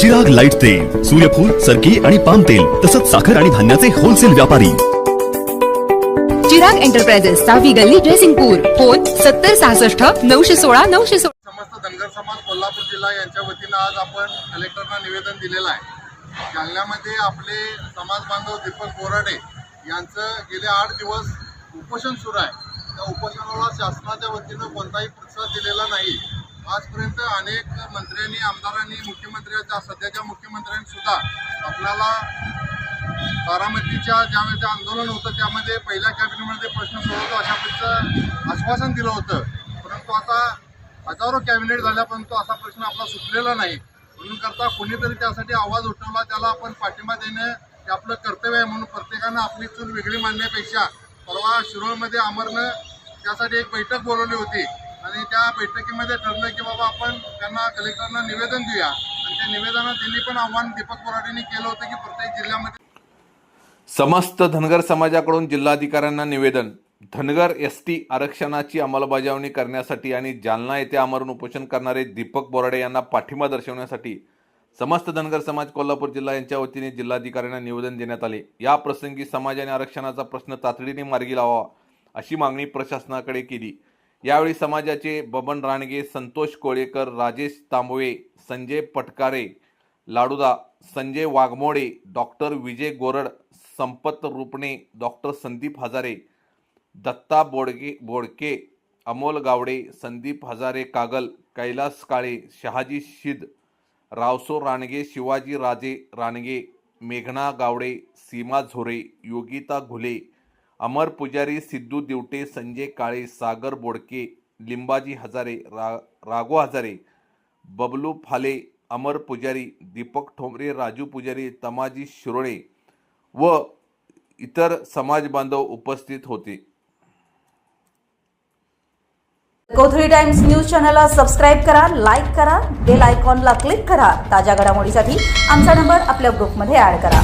Chirag light तेल सूर्यफूल सरकी आणि पाम तेल तसंच साखर आणि धान्याचे होलसेल व्यापारी. चिराग एंटरप्राइजेस सहावी गल्ली जयसिंगपूर फोन सत्तर सहासष्ट नऊशे सोळा नऊशे सोळा. समस्त धनगर समाज कोल्हापूर जिल्हा यांच्या वतीनं आज आपण कलेक्टरना निवेदन दिलेलं आहे. जालन्यामध्ये आपले समाज बांधव दीपक बोराडे यांचं गेले आठ दिवस उपोषण सुरू आहे. त्या उपोषणाला शासनाच्या वतीनं कोणताही प्रतिसाद दिलेला नाही. आजपर्यंत अनेक मंत्र्यांनी आमदारांनी मुख्यमंत्र्यांच्या सध्याच्या मुख्यमंत्र्यांनी सुद्धा आपल्याला बारामतीच्या ज्यावेळेचं आंदोलन होतं त्यामध्ये पहिल्या कॅबिनेटमध्ये प्रश्न सोडवतो अशा पद्धतीचं आश्वासन दिलं होतं. परंतु आता हजारो कॅबिनेट झाल्यापर्यंत असा प्रश्न आपला सुटलेला नाही. म्हणून करता कोणीतरी त्यासाठी आवाज उठवला त्याला आपण पाठिंबा देणं हे आपलं कर्तव्य आहे. म्हणून प्रत्येकानं आपली चूल वेगळी मांडण्यापेक्षा परवा शिरोळमध्ये आमरनं त्यासाठी एक बैठक बोलवली होती. आणि त्या बैठकीमध्ये ठरलं की बाबा आपण त्यांना कलेक्टरना निवेदन देऊया. आणि त्या निवेदनात त्यांनी पण आव्हान दीपक बोराडेंनी केलं होतं की प्रत्येक जिल्ह्यामध्ये समस्त धनगर समाजाकडून जिल्हाधिकाऱ्यांना निवेदन. धनगर एस टी आरक्षणाची अंमलबजावणी करण्यासाठी आणि जालना येथे आमरण उपोषण करणारे दीपक बोराडे यांना पाठिंबा दर्शवण्यासाठी समस्त धनगर समाज कोल्हापूर जिल्हा यांच्या वतीने जिल्हाधिकाऱ्यांना निवेदन देण्यात आले. या प्रसंगी समाजाने आरक्षणाचा प्रश्न तातडीने मार्गी लावावा अशी मागणी प्रशासनाकडे केली. यावेळी समाजाचे बबन राणगे संतोष कोळेकर राजेश तांबवे संजय पटकारे लाडूदा संजय वाघमोडे डॉक्टर विजय गोरड संपत रुपणे डॉक्टर संदीप हजारे दत्ता बोडगे बोडके अमोल गावडे संदीप हजारे कागल कैलास काळे शहाजी शिद रावसो राणगे शिवाजी राजे राणगे मेघना गावडे सीमा झोरे योगिता घुले अमर पुजारी सिद्धू दिवटे संजय काळे सागर बोडके लिंबाजी हजारे रा राघो हजारे बबलू फाले अमर पुजारी दीपक ठोंबरे राजू पुजारी तमाजी शिरोळे व इतर समाज बांधव उपस्थित होते. कोथळी टाइम्स न्यूज चॅनलला सबस्क्राईब करा लाईक करा बेल आयकॉनला क्लिक करा. ताज्या घडामोडीसाठी आमचा नंबर आपल्या ग्रुपमध्ये ॲड करा.